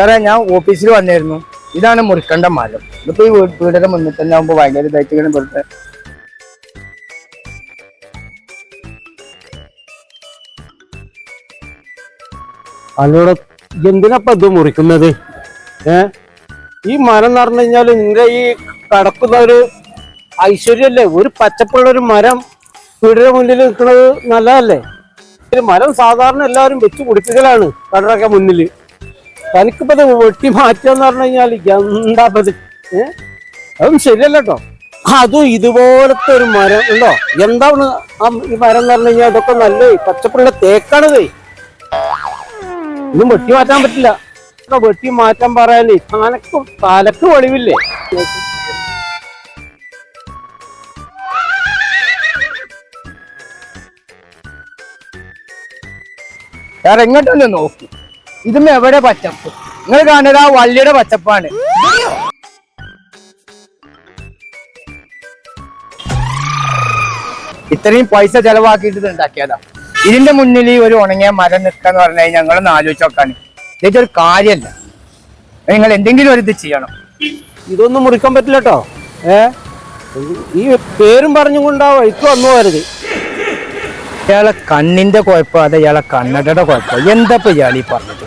സാറേ ഞാൻ ഓഫീസിൽ വന്നിരുന്നു. ഇതാണ് മുറിക്കണ്ട മരം ഇതിപ്പോ ഈ വീടിന്റെ മുന്നിൽ തന്നെ ആവുമ്പോ ഭയങ്കര ഇതായിട്ട് ഇങ്ങനെ അല്ലോടെ എന്തിനപ്പ ഇത് മുറിക്കുന്നത്? ഏ? ഈ മരം എന്ന് പറഞ്ഞു കഴിഞ്ഞാൽ നിന്റെ ഈ കടക്കുന്ന ഒരു ഐശ്വര്യല്ലേ? ഒരു പച്ചപ്പുള്ള ഒരു മരം വീടിന്റെ മുന്നിൽ നിൽക്കുന്നത് നല്ലതല്ലേ? മരം സാധാരണ എല്ലാവരും വെച്ച് കുടിപ്പിക്കലാണ് കടറൊക്കെ മുന്നിൽ തനിക്കിപ്പോ ഇത് വെട്ടി മാറ്റുക എന്ന് പറഞ്ഞു കഴിഞ്ഞാൽ എന്താ ഏഹ് അതും ശരിയല്ല കേട്ടോ. അതും ഇതുപോലത്തെ ഒരു മരം ഉണ്ടോ? എന്താണ് ആ ഈ മരം എന്ന് പറഞ്ഞു കഴിഞ്ഞാൽ ഇതൊക്കെ നല്ല പച്ചപ്പുള്ള തേക്കാണിതേ ഇതും. വെട്ടി മാറ്റാൻ പറ്റില്ല. വെട്ടി മാറ്റാൻ പറയാനേ തനക്കും തലക്ക് വെളിവില്ലേ? ഞാൻ എങ്ങോട്ടല്ലേ നോക്കി? ഇതും എവിടെ പച്ചപ്പ്? നിങ്ങൾ കാണുന്നത് ആ വള്ളിയുടെ പച്ചപ്പാണ്. ഇത്രയും പൈസ ചെലവാക്കിയിട്ട് ഇത് ഉണ്ടാക്കിയതാ. ഇതിന്റെ മുന്നിൽ ഈ ഒരു ഉണങ്ങിയ മരം നിൽക്കാന്ന് പറഞ്ഞു കഴിഞ്ഞാൽ ഞങ്ങളൊന്ന് ആലോചിച്ച് നോക്കാണ്. ഇതൊരു കാര്യമല്ല നിങ്ങൾ എന്തെങ്കിലും ഒരു ഇത് ചെയ്യണം. ഇതൊന്നും മുറിക്കാൻ പറ്റില്ല കേട്ടോ ഏ? ഈ പേരും പറഞ്ഞു കൊണ്ട് ആ വഴിക്ക് വന്നു പോരുത് ഇയാളെ കണ്ണിന്റെ കുഴപ്പം അതെ ഇയാളെ കണ്ണടയുടെ കുഴപ്പം. എന്താ ഇപ്പൊ ഇയാൾ ഈ പറഞ്ഞത്?